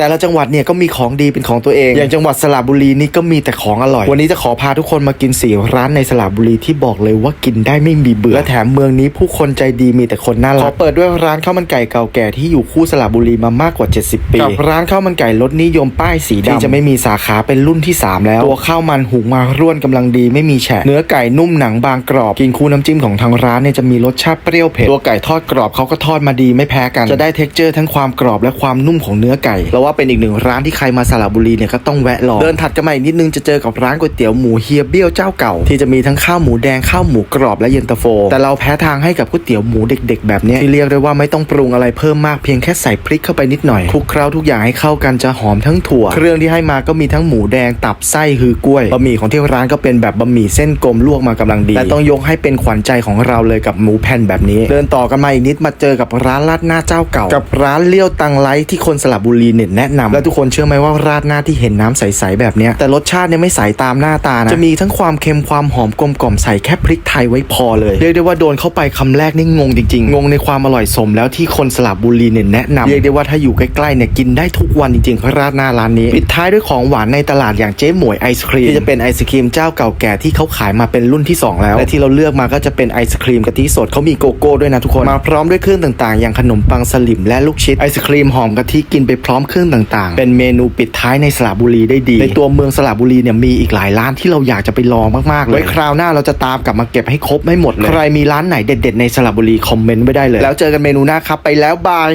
แต่ละจังหวัดเนี่ยก็มีของดีเป็นของตัวเอง อย่างจังหวัดสระบุรีนี่ก็มีแต่ของอร่อย วันนี้จะขอพาทุกคนมากินสี่ร้านในสระบุรีที่บอกเลยว่ากินได้ไม่มีเบื่อและแถมเมืองนี้ผู้คนใจดีมีแต่คนน่ารักขอเปิดด้วยร้านข้าวมันไก่เก่าแก่ที่อยู่คู่สระบุรีมามากกว่า 70 ปีกับร้านข้าวมันไก่รสนิยมป้ายสีดำที่จะไม่มีสาขาเป็นรุ่นที่สามแล้ว ตัวข้าวมันหุงมาร่วนกำลังดีไม่มีแฉะเนื้อไก่นุ่มหนังบางกรอบกินคู่น้ำจิ้มของทางร้านเนี่ยจะมีรสชาติเปรี้ยวเผ็ดตัวไก่ทอดกรอบเขาก็ทอดมาดีไม่แพ้กันจะได้เท็กเจอร์ทั้งความกรอบและความนุ่มของเนื้อไก่แล้วว่าเป็นอีกหนึ่งร้านที่ใครมาสระบุรีเนี่ยก็ต้องแวะลองเดินถัดกันมาอีกนิดนึงจะเจอกับร้านก๋วยเตี๋ยวหมูเฮียเบี้ยวเจ้าเก่า ที่จะมีทั้งข้าวหมูแดงข้าวหมูกรอบและเย็นตาโฟ แต่เราแพ้ทางให้กับก๋วยเตี๋ยวหมูเด็ก ๆ แบบนี้ที่เรียกได้ว่าไม่ต้องปรุงอะไรเพิ่มมากเพียงแค่ใส่พริกเข้าไปนิดหน่อยคลุกเคล้าทุกอย่างให้เข้ากันจะหอมทั้งถั่ว เครื่องที่ให้มาก็มีทั้งหมูแดงตับไส้ฮือกล้วยบะหมี่ของที่ร้านก็เป็นแบบบะหมี่เส้นกลมลวกมากำลังดีและต้องยกให้เป็นขวัญใจของเราเลยกับหมูแผ่นแบบนี้ เดินต่อกันมาอีกนิดมาเจอกับร้านราดหน้าเจ้าเก่า กับร้านเลี้ยวตังไลท์ที่คนสระบุรีเน็ตแนะนำและทุกคนเชื่อไหมว่าราดหน้าที่เห็นน้ำใสๆแบบเนี้ยแต่รสชาติเนี่ยไม่ใสตามหน้าตานะจะมีทั้งความเค็มความหอมกลมกล่อมใส่แค่พริกไทยไว้พอเลยเรียกได้ว่าโดนเข้าไปคำแรกนี่งงจริงๆ งงในความอร่อยสมแล้วที่คนสระบุรีเนี่ยแนะนำเรียกได้ว่าถ้าอยู่ใกล้ๆเนี่ยกินได้ทุกวันจริงๆราดหน้าร้านนี้ปิดท้ายด้วยของหวานในตลาดอย่างเจ๊หมวยไอศครีมที่จะเป็นไอศครีมเจ้าเก่าแก่ที่เขาขายมาเป็นรุ่นที่สองแล้ว และที่เราเลือกมาก็จะเป็นไอศครีมกะทิสดเขามีโกโก้ด้วยนะทุกคนมาพร้อมด้วยเครื่องต่างๆ อย่างขนมปังสลิมและลูกชิดไอศครีมหอมกะทิกินไปพร้อมเครื่องต่างๆ เป็นเมนูปิดท้ายในสระบุรีได้ดี ในตัวเมืองสระบุรีเนี่ยมีอีกหลายร้านที่เราอยากจะไปลองมากๆเลยไว้คราวหน้าเราจะตามกลับมาเก็บให้ครบไม่หมดเลยใครมีร้านไหนเด็ด ๆ ในสระบุรีคอมเมนต์ไว้ได้เลย แล้วเจอกันเมนูหน้าครับไปแล้วบาย